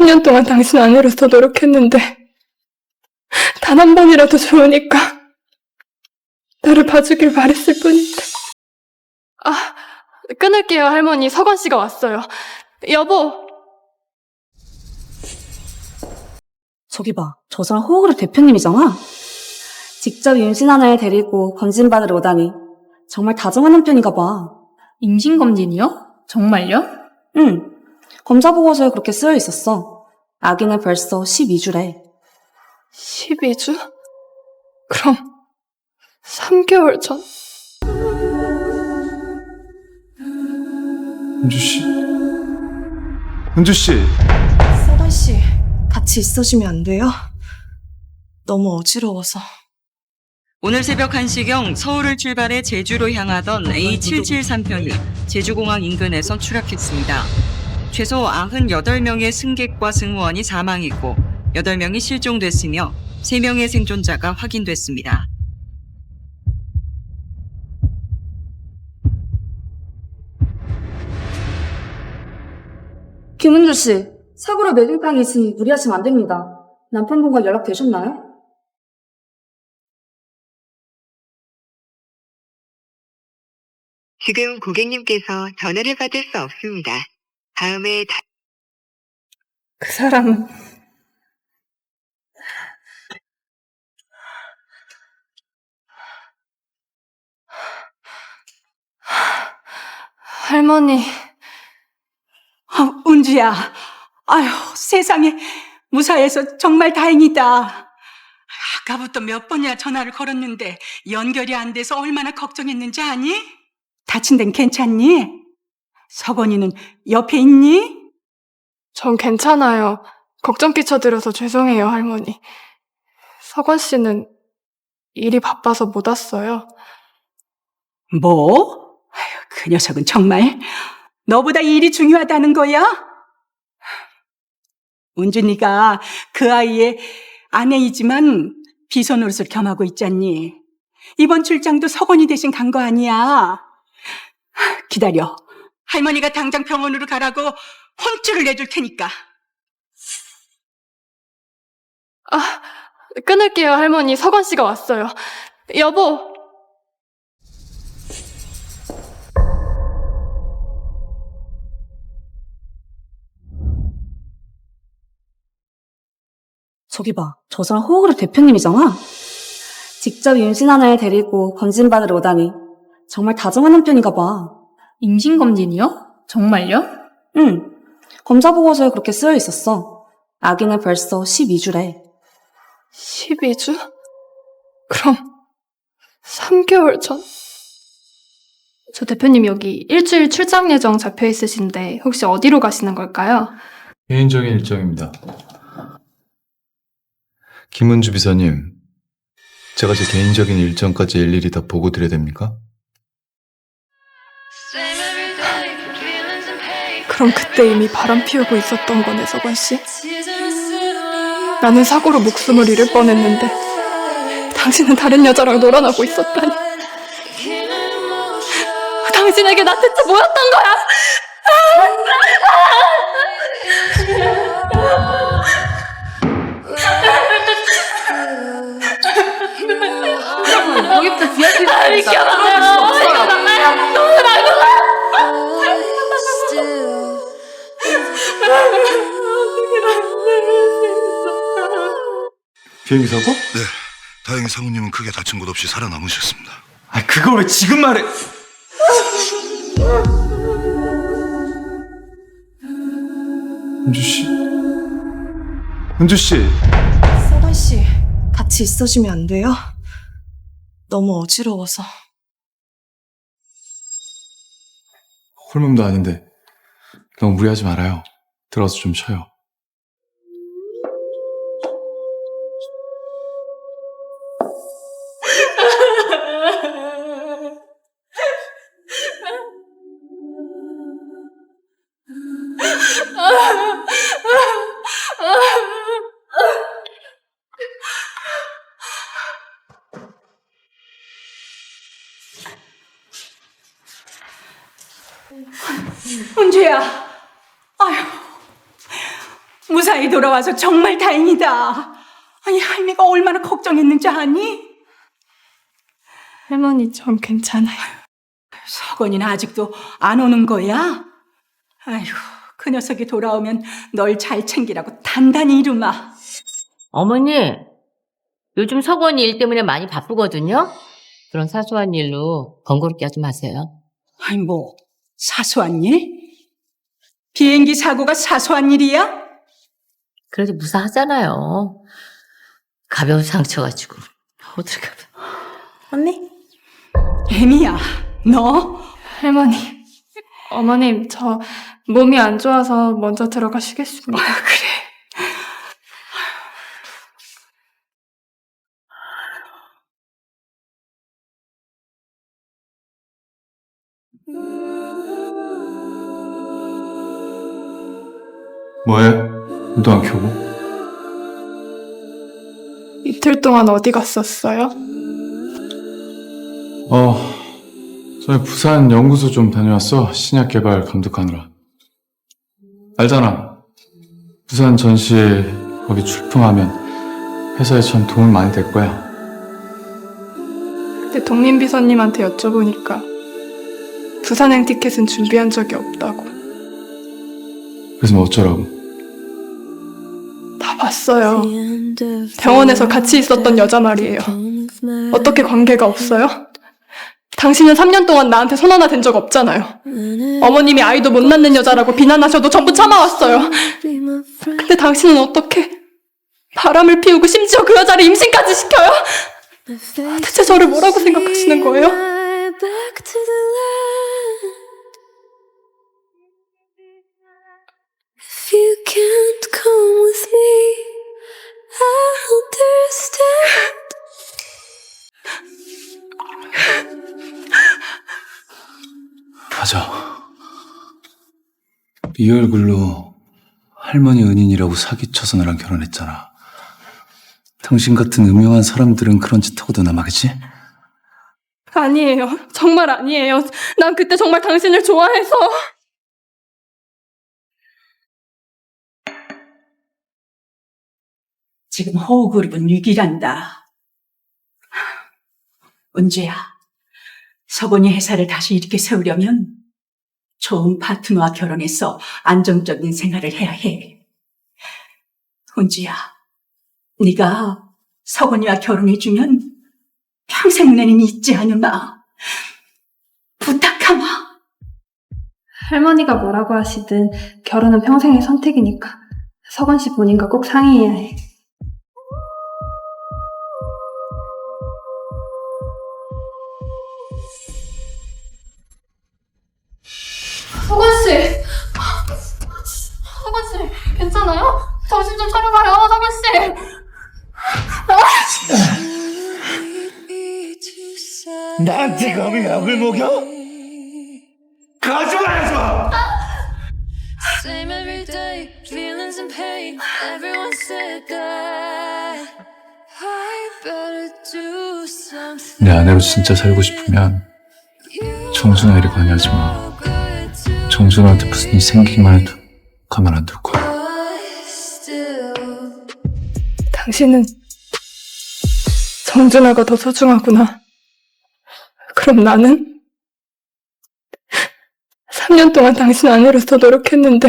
3년 동안 당신 아내로서 노력했는데, 단 한 번이라도 좋으니까, 나를 봐주길 바랬을 뿐인데. 아, 끊을게요, 할머니. 서건 씨가 왔어요. 여보! 저기 봐. 저 사람 호그룹 대표님이잖아. 직접 임신한 아이를 데리고 검진받으러 오다니. 정말 다정한 남편인가 봐. 임신검진이요? 정말요? 응. 검사 보고서에 그렇게 쓰여 있었어. 아기는 벌써 12주래. 12주? 그럼, 3개월 전? 은주 씨. 은주 씨. 서건 씨, 같이 있어주면 안 돼요? 너무 어지러워서. 오늘 새벽 1시경 서울을 출발해 제주로 향하던 A773편이 제주공항 인근에서 추락했습니다. 최소 98명의 승객과 승무원이 사망했고 8명이 실종됐으며 3명의 생존자가 확인됐습니다. 김은주 씨, 사고로 매중탕이 있으니 무리하시면 안 됩니다. 남편분과 연락되셨나요? 지금 고객님께서 전화를 받을 수 없습니다. 다음에 다- 그 사람은, 할머니, 아, 은주야. 아휴, 세상에. 무사해서 정말 다행이다. 아까부터 몇 번이나 전화를 걸었는데 연결이 안 돼서 얼마나 걱정했는지 아니? 다친 데는 괜찮니? 서건이는 옆에 있니? 전 괜찮아요. 걱정 끼쳐드려서 죄송해요, 할머니. 서건 씨는 일이 바빠서 못 왔어요. 뭐? 아휴, 그 녀석은 정말 너보다 일이 중요하다는 거야? 은준이가 그 아이의 아내이지만 비서 노릇을 겸하고 있잖니. 이번 출장도 서건이 대신 간 거 아니야. 기다려. 할머니가 당장 병원으로 가라고 혼쭐을 내줄 테니까. 아, 끊을게요, 할머니. 서건 씨가 왔어요. 여보! 저기 봐. 저 사람 호그룹 대표님이잖아. 직접 아이를 데리고 검진받으러 오다니. 정말 다정한 남편인가 봐. 임신검진이요? 정말요? 응. 검사 보고서에 그렇게 쓰여 있었어. 아기는 벌써 12주래. 12주? 그럼, 3개월 전? 저 대표님 여기 일주일 출장 예정 잡혀 있으신데 혹시 어디로 가시는 걸까요? 개인적인 일정입니다. 김은주 비서님, 제가 제 개인적인 일정까지 일일이 다 보고 드려야 됩니까? 그럼 그때 이미 바람 피우고 있었던 거네, 서건 씨. 나는 사고로 목숨을 잃을 뻔했는데 당신은 다른 여자랑 놀아나고 있었다니. 당신에게 나 대체 뭐였던 거야? 비행기 사고? 네, 다행히 사모님은 크게 다친 곳 없이 살아남으셨습니다. 아, 그걸 왜 지금 말해? 은주 씨. 은주 씨. 서건 씨, 같이 있어주면 안 돼요? 너무 어지러워서. 홀몸도 아닌데 너무 무리하지 말아요. 들어서 좀 쉬어요. 와서 정말 다행이다. 아니, 할미가 얼마나 걱정했는지 아니? 할머니 전 괜찮아요. 석원이는 아직도 안 오는 거야? 아이고, 그 녀석이 돌아오면 널 잘 챙기라고 단단히 이루마. 어머니, 요즘 석원이 일 때문에 많이 바쁘거든요? 그런 사소한 일로 번거롭게 하지 마세요. 아니, 뭐, 사소한 일? 비행기 사고가 사소한 일이야? 그래도 무사하잖아요. 가벼운 상처 가지고. 어떻게 가벼 언니? 애미야, 너? 할머니. 어머님, 저 몸이 안 좋아서 먼저 들어가시겠습니다. 그래. 뭐해? 눈도 안 켜고? 이틀 동안 어디 갔었어요? 어, 저희 부산 연구소 좀 다녀왔어. 신약 개발 감독하느라. 알잖아. 부산 전시 거기 출품하면 회사에 참 도움 많이 될 거야. 근데 동민비서님한테 여쭤보니까 부산행 티켓은 준비한 적이 없다고. 그래서 뭐 어쩌라고? 다 봤어요. 병원에서 같이 있었던 여자 말이에요. 어떻게 관계가 없어요? 당신은 3년 동안 나한테 손 하나 댄 적 없잖아요. 어머님이 아이도 못 낳는 여자라고 비난하셔도 전부 참아왔어요. 근데 당신은 어떻게 바람을 피우고 심지어 그 여자를 임신까지 시켜요? 대체 저를 뭐라고 생각하시는 거예요? 이 얼굴로 할머니 은인이라고 사기쳐서 나랑 결혼했잖아. 당신 같은 음흉한 사람들은 그런 짓 하고도 남아겠지? 아니에요. 정말 아니에요. 난 그때 정말 당신을 좋아해서. 지금 호우그룹은 위기란다. 은주야, 서건이 회사를 다시 이렇게 세우려면 좋은 파트너와 결혼해서 안정적인 생활을 해야 해. 은주야, 네가 서건이와 결혼해주면 평생 내는 잊지 않으마. 부탁하마. 할머니가 뭐라고 하시든 결혼은 평생의 선택이니까 서건 씨 본인과 꼭 상의해야 해. 서건 씨! 서건 씨, 괜찮아요? 정신 좀 차려봐요, 서건 씨! 나한테 감히 약을 먹여? 거짓말하지 마! Same every day, feelings and pain. Everyone said that I better do something. 내 아내로 진짜 살고 싶으면 일에 관여하지 마. 정준하한테 무슨 일 생기기만 해도 가만 안 둘 거야. 당신은 정준하가 더 소중하구나. 그럼 나는 3년 동안 당신 아내로서 노력했는데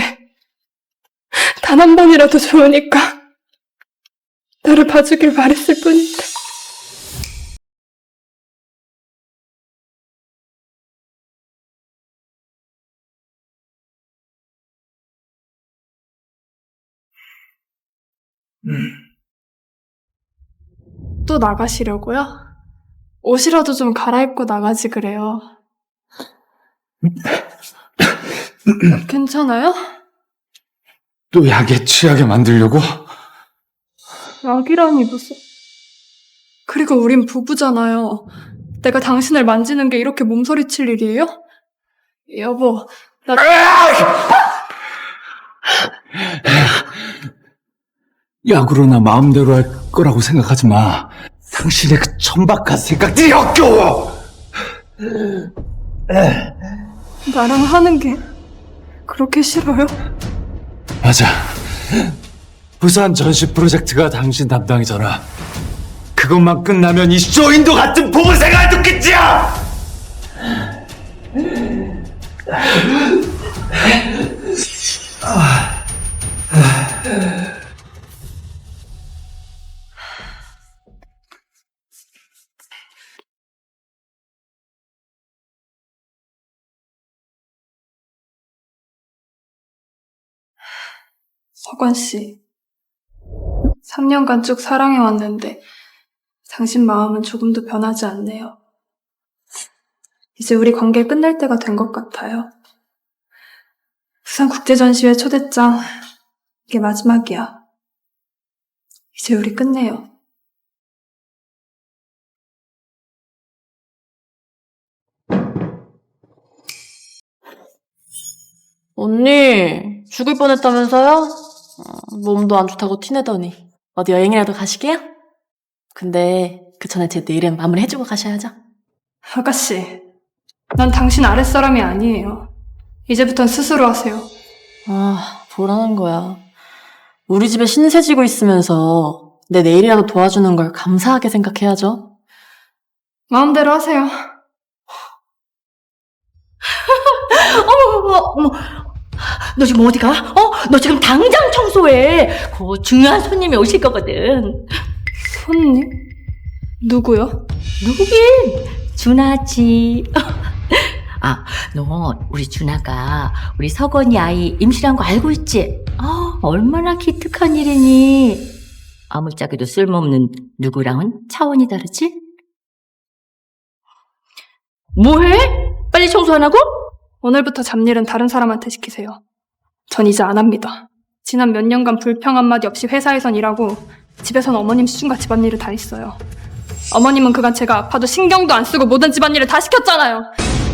단 한 번이라도 좋으니까 나를 봐주길 바랬을 뿐인데. 또 나가시려고요? 옷이라도 좀 갈아입고 나가지 그래요. 괜찮아요? 또 약에 취하게 만들려고? 약이라니 무슨. 그리고 우린 부부잖아요. 내가 당신을 만지는 게 이렇게 몸서리 칠 일이에요? 여보, 나 약으로나 마음대로 할 거라고 생각하지 마. 당신의 그 천박한 생각들이 역겨워! 나랑 하는 게 그렇게 싫어요? 맞아. 부산 전시 프로젝트가 당신 담당이잖아. 그것만 끝나면 이 쇼인도 같은 보물생활 도끼지야! 서건 씨. 3년간 쭉 사랑해왔는데, 당신 마음은 조금도 변하지 않네요. 이제 우리 관계 끝낼 때가 된 것 같아요. 부산 국제전시회 초대장, 이게 마지막이야. 이제 우리 끝내요. 언니, 죽을 뻔했다면서요? 어, 몸도 안 좋다고 티내더니. 어디 여행이라도 가시게요? 근데 그 전에 제 내일은 마무리 해주고 가셔야죠. 아가씨, 난 당신 아랫사람이 아니에요. 이제부턴 스스로 하세요. 아, 뭐라는 거야. 우리 집에 신세 지고 있으면서 내 내일이라도 도와주는 걸 감사하게 생각해야죠. 마음대로 하세요. 어머, 어머, 어머. 너 지금 어디 가? 어? 너 지금 당장 청소해. 그 중요한 손님이 오실 거거든. 손님? 누구요? 누구긴? 준하지. 아, 너 우리 준하가 우리 석원이 아이 임신한 거 알고 있지? 아, 얼마나 기특한 일이니. 아무짝에도 쓸모없는 누구랑은 차원이 다르지? 뭐해? 빨리 청소 안 하고? 오늘부터 잡일은 다른 사람한테 시키세요. 전 이제 안 합니다. 지난 몇 년간 불평 한마디 없이 회사에선 일하고 집에선 어머님 수준과 집안일을 다 했어요. 어머님은 그간 제가 아파도 신경도 안 쓰고 모든 집안일을 다 시켰잖아요.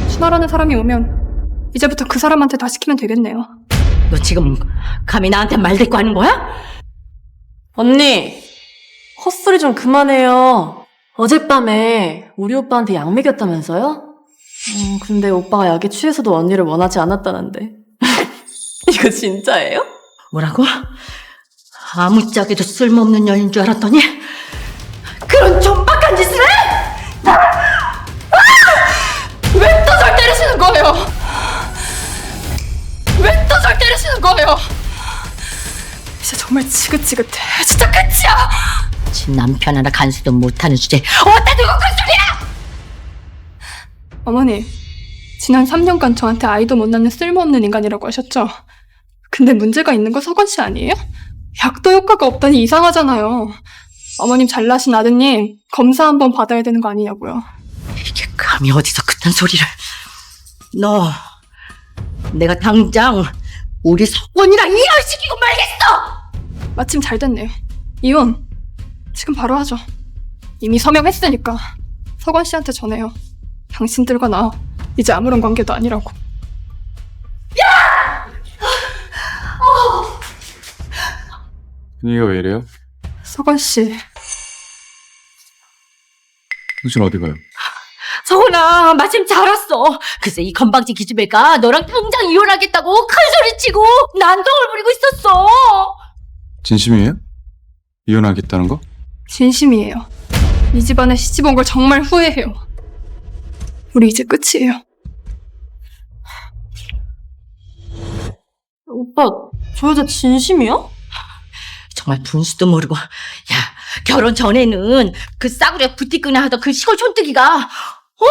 순하라는 사람이 오면 이제부터 그 사람한테 다 시키면 되겠네요. 너 지금 감히 나한테 말대꾸 하는 거야? 언니, 헛소리 좀 그만해요. 어젯밤에 우리 오빠한테 약 먹였다면서요? 음, 근데 오빠가 약에 취해서도 언니를 원하지 않았다는데. 이거 진짜예요? 뭐라고? 아무짝에도 쓸모없는 여인 줄 알았더니 그런 존박한 짓을 해? 왜또 절 때리시는 거예요? 왜 또 절 때리시는 거예요? 이제 정말 지긋지긋해. 진짜 끝이야! 지 남편 하나 간수도 못하는 주제 어디다 두고 그! 어머니, 지난 3년간 저한테 아이도 못 낳는 쓸모없는 인간이라고 하셨죠? 근데 문제가 있는 거 서건 씨 아니에요? 약도 효과가 없다니 이상하잖아요. 어머님 잘나신 아드님 검사 한번 받아야 되는 거 아니냐고요. 이게 감히 어디서 그딴 소리를 너 내가 당장 우리 석원이랑 이혼시키고 말겠어! 마침 잘 됐네요. 이혼 지금 바로 하죠. 이미 서명했으니까 서건 씨한테 전해요. 당신들과 나 이제 아무런 관계도 아니라고. 분위기가 왜 이래요? 서건 씨, 당신 어디 가요? 석원아 마침 잘 왔어 글쎄 이 건방진 기집애가 너랑 당장 이혼하겠다고 큰 소리치고 난동을 부리고 있었어 진심이에요? 이혼하겠다는 거? 진심이에요. 이 집안에 시집 온 걸 정말 후회해요. 우리 이제 끝이에요. 오빠, 저 여자 진심이야? 정말 분수도 모르고 야 결혼 전에는 그 싸구려 부티끄나 하던 그 시골 촌뜨기가 어?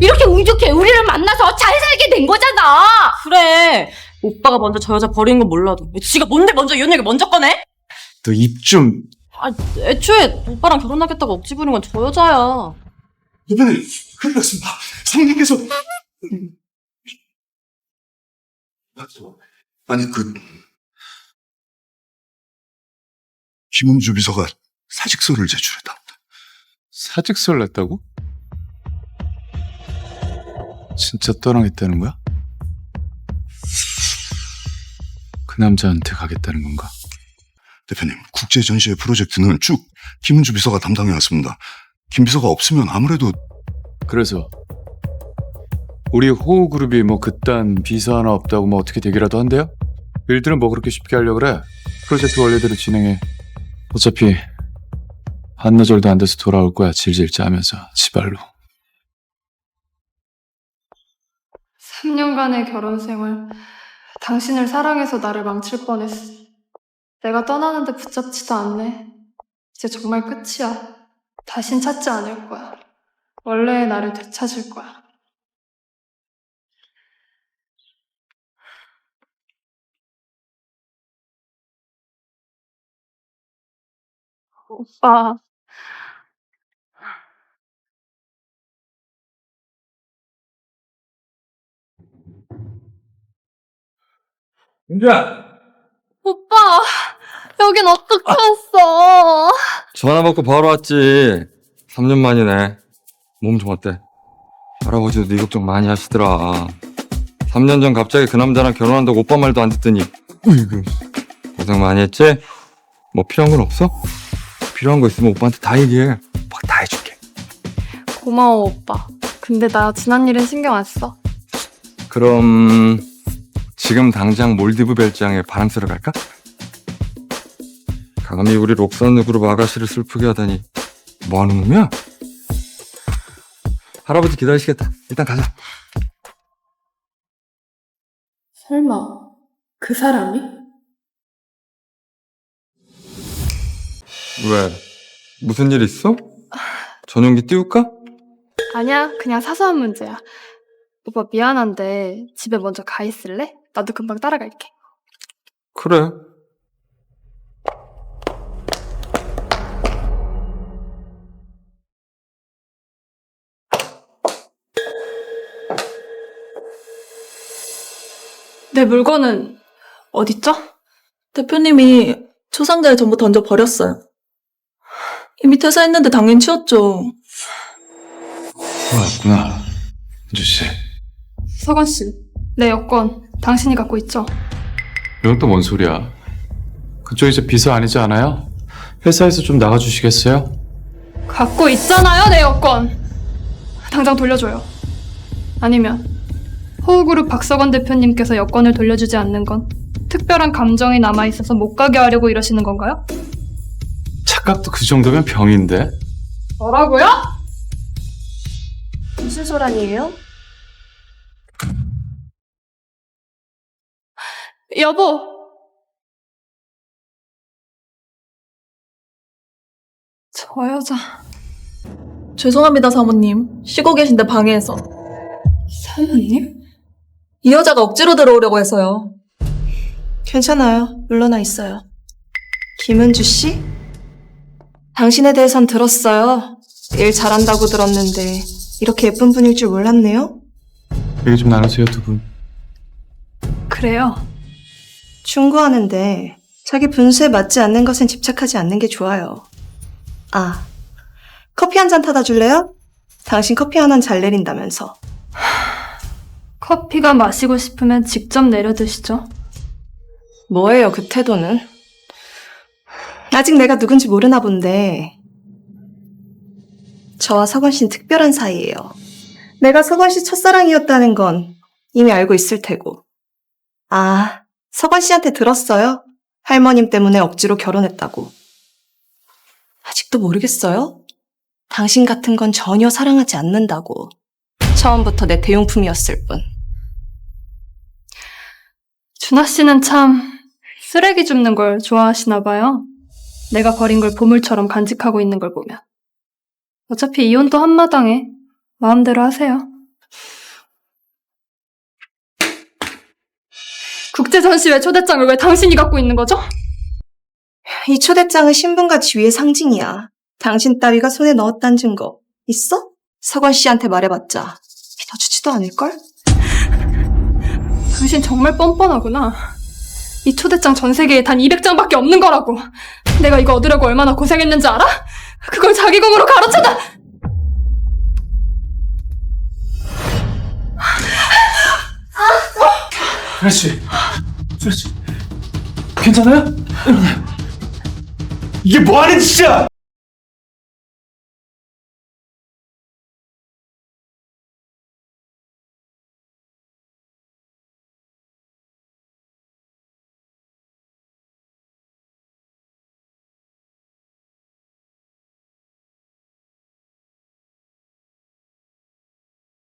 이렇게 운 좋게 우리를 만나서 잘 살게 된 거잖아 그래. 오빠가 먼저 저 여자 버린 건 몰라도. 지가 뭔데 먼저 이혼 얘기 먼저 꺼내? 너 입 좀... 아, 애초에 오빠랑 결혼하겠다고 억지 부린 건 저 여자야. 대표님, 큰일 났습니다. 성님께서... 아니, 그... 김은주 비서가 사직서를 제출했다. 사직서를 냈다고? 진짜 떠나겠다는 거야? 그 남자한테 가겠다는 건가? 대표님, 국제 전시회 프로젝트는 쭉 김은주 비서가 담당해 왔습니다. 김 비서가 없으면 아무래도 그래서 우리 호우 그룹이 뭐 그딴 비서 하나 없다고 뭐 어떻게 되기라도 한대요? 일들은 뭐 그렇게 쉽게 하려고 그래? 프로젝트 원래대로 진행해. 어차피 한나절도 안 돼서 돌아올 거야. 질질 짜면서 지발로. 3년간의 결혼 생활. 당신을 사랑해서 나를 망칠 뻔했어. 내가 떠나는데 붙잡지도 않네. 이제 정말 끝이야. 다신 찾지 않을 거야. 원래의 나를 되찾을 거야. 오빠. 윤주야! 오빠! 여긴 어떻게 왔어? 전화 받고 바로 왔지. 3년 만이네. 몸 좀 어때? 할아버지도 네 걱정 많이 하시더라. 3년 전 갑자기 그 남자랑 결혼한다고 오빠 말도 안 듣더니. 으이구. 고생 많이 했지? 뭐 필요한 건 없어? 필요한 거 있으면 오빠한테 다 얘기해. 오빠가 다 해줄게. 고마워, 오빠. 근데 나 지난 일은 신경 안 써. 그럼 지금 당장 몰디브 별장에 바람 쐬러 갈까? 감히 우리 록산 그룹 아가씨를 슬프게 하다니 뭐 하는 놈이야? 할아버지 기다리시겠다. 일단 가자. 설마 그 사람이? 왜? 무슨 일 있어? 전용기 띄울까? 아니야, 그냥 사소한 문제야. 오빠 미안한데 집에 먼저 가 있을래? 나도 금방 따라갈게. 그래. 내 물건은 어딨죠? 대표님이 초상자에 전부 던져 버렸어요. 이미 퇴사했는데 당연히 치웠죠. 돌아왔구나. 윤주 씨. 서건 씨, 내 여권 당신이 갖고 있죠? 이건 또 뭔 소리야? 그쪽 이제 비서 아니지 않아요? 회사에서 좀 나가주시겠어요? 갖고 있잖아요, 내 여권. 당장 돌려줘요. 아니면 호우그룹 박석원 대표님께서 여권을 돌려주지 않는 건 특별한 감정이 남아 있어서 못 가게 하려고 이러시는 건가요? 착각도 그 정도면 병인데? 뭐라고요? 무슨 소란이에요? 여보, 저 여자 죄송합니다, 사모님. 쉬고 계신데 방해해서. 사모님? 이 여자가 억지로 들어오려고 해서요. 괜찮아요. 물러나 있어요. 김은주 씨? 당신에 대해선 들었어요. 일 잘한다고 들었는데 이렇게 예쁜 분일 줄 몰랐네요. 얘기 좀 나누세요, 두 분. 그래요. 충고하는데 자기 분수에 맞지 않는 것엔 집착하지 않는 게 좋아요. 아, 커피 한 잔 타다 줄래요? 당신 커피 하나는 잘 내린다면서. 커피가 마시고 싶으면 직접 내려 드시죠. 뭐예요, 그 태도는? 아직 내가 누군지 모르나 본데. 저와 서건 씨는 특별한 사이예요. 내가 서건 씨 첫사랑이었다는 건 이미 알고 있을 테고. 아, 서건 씨한테 들었어요? 할머님 때문에 억지로 결혼했다고. 아직도 모르겠어요? 당신 같은 건 전혀 사랑하지 않는다고. 처음부터 내 대용품이었을 뿐. 준하 씨는 참 쓰레기 줍는 걸 좋아하시나 봐요. 내가 버린 걸 보물처럼 간직하고 있는 걸 보면. 어차피 이혼도 한마당에 마음대로 하세요. 국제전시회 초대장을 왜 당신이 갖고 있는 거죠? 이 초대장은 신분과 지위의 상징이야. 당신 따위가 손에 넣었단 증거 있어? 서건 씨한테 말해봤자 믿어주지도 않을걸? 당신 정말 뻔뻔하구나. 이 초대장 전 세계에 단 200장밖에 없는 거라고. 내가 이거 얻으려고 얼마나 고생했는지 알아? 그걸 자기 공으로 가로채다! 그렇지. 그렇지. 괜찮아요? 이게 뭐 하는 짓이야!